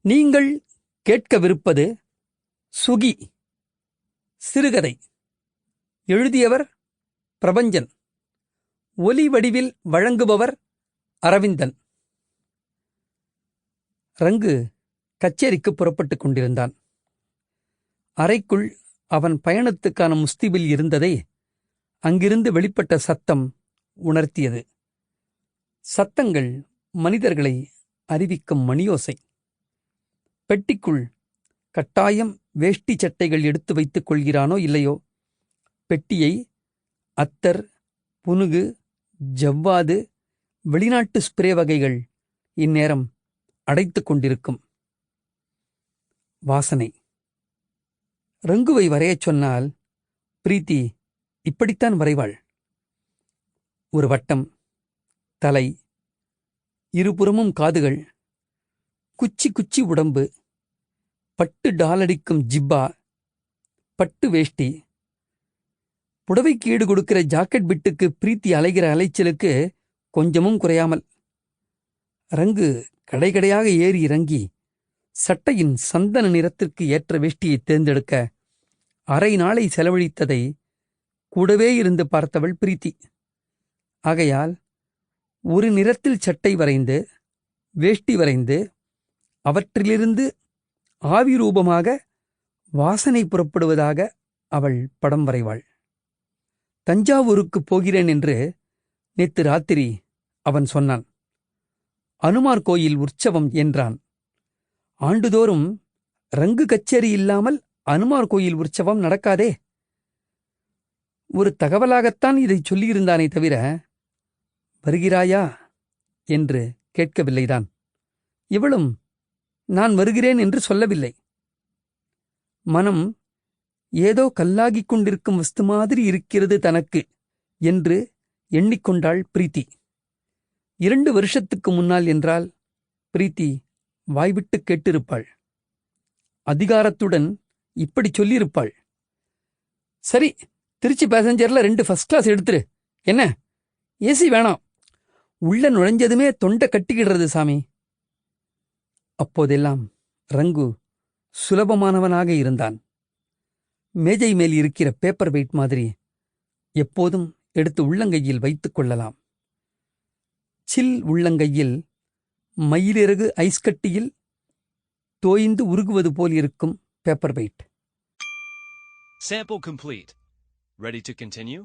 நீங்கள் கேட்கவிருப்பது சுகி சிறுகதை. எழுதியவர் பிரபஞ்சன். ஒலி வடிவில் வழங்குபவர் அரவிந்தன். ரங்கு கச்சேரிக்கு புறப்பட்டுக் கொண்டிருந்தான். அறைக்குள் அவன் பயணத்துக்கான முஸ்திபில் இருந்ததை அங்கிருந்து வெளிப்பட்ட சத்தம் உணர்த்தியது. சத்தங்கள் மனிதர்களை அறிவிக்கும் மணியோசை. பெட்டிக்குள் கட்டாயம் வேஷ்டி சட்டைகள் எடுத்து வைத்துக் கொள்கிறானோ இல்லையோ? பெட்டியை அத்தர் புனுகு ஜவ்வாது வெளிநாட்டு ஸ்ப்ரே வகைகள் இந்நேரம் அடைத்துக் கொண்டிருக்கும். வாசனை. ரங்குவை வரையச் சொன்னால் பிரீத்தி இப்படித்தான் வரைவாள். ஒரு வட்டம் தலை இருபுறமும் காதுகள் குச்சி குச்சி உடம்பு பட்டு டாலடிக்கும் ஜிப்பா பட்டு வேஷ்டி. புடவைக்கு ஈடு கொடுக்கிற ஜாக்கெட் பிட்டுக்கு பிரீத்தி அலைகிற அலைச்சலுக்கு கொஞ்சமும் குறையாமல். ரங்கு கடைகடையாக ஏறி இறங்கி சட்டையின் சந்தன நிறத்திற்கு ஏற்ற வேஷ்டியை தேர்ந்தெடுக்க அரை நாளை செலவழித்ததை கூடவே இருந்து பார்த்தவள் பிரீத்தி. ஆகையால் ஒரு நிறத்தில் சட்டை வரைந்து வேஷ்டி வரைந்து அவற்றிலிருந்து ஆவி ரூபமாக வாசனை புறப்படுவதாக அவள் படம் வரைவாள். தஞ்சாவூருக்குப் போகிறேன் என்று நேத்து ராத்திரி அவன் சொன்னான். அனுமார் கோயில் உற்சவம் என்றான். ஆண்டுதோறும் ரங்கு கச்சேரி இல்லாமல் அனுமார் கோயில் உற்சவம் நடக்காதே. ஒரு தகவலாகத்தான் இதைச் சொல்லியிருந்தானே தவிர வருகிறாயா? என்று கேட்கவில்லைதான். இவளும் நான் வருகிறேன் என்று சொல்லவில்லை. மனம் ஏதோ கல்லாகிக் கொண்டிருக்கும் வஸ்து மாதிரி இருக்கிறது தனக்கு என்று எண்ணிக்கொண்டாள் பிரீத்தி. இரண்டு வருஷத்துக்கு முன்னால் என்றால் பிரீத்தி வாய்விட்டு கேட்டிருப்பாள். அதிகாரத்துடன் இப்படி சொல்லியிருப்பாள். சரி திருச்சி பேசஞ்சர்ல ரெண்டு ஃபர்ஸ்ட் கிளாஸ் எடுத்துரு. என்ன? ஏசி வேணாம். உள்ள நுழைஞ்சதுமே தொண்டை கட்டிக்கிடுறது சாமி. அப்போதெல்லாம் ரங்கு சுலபமானவனாக இருந்தான் மேஜை மேல் இருக்கிற பேப்பர் வெயிட் மாதிரி எப்போதும் எடுத்து உள்ளங்கையில் வைத்துக் கொள்ளலாம் சில் உள்ளங்கையில் மயிலிறகு ஐஸ் கட்டியில் தோய்ந்து உருகுவது போல் இருக்கும் paper weight Sample complete. Ready to continue?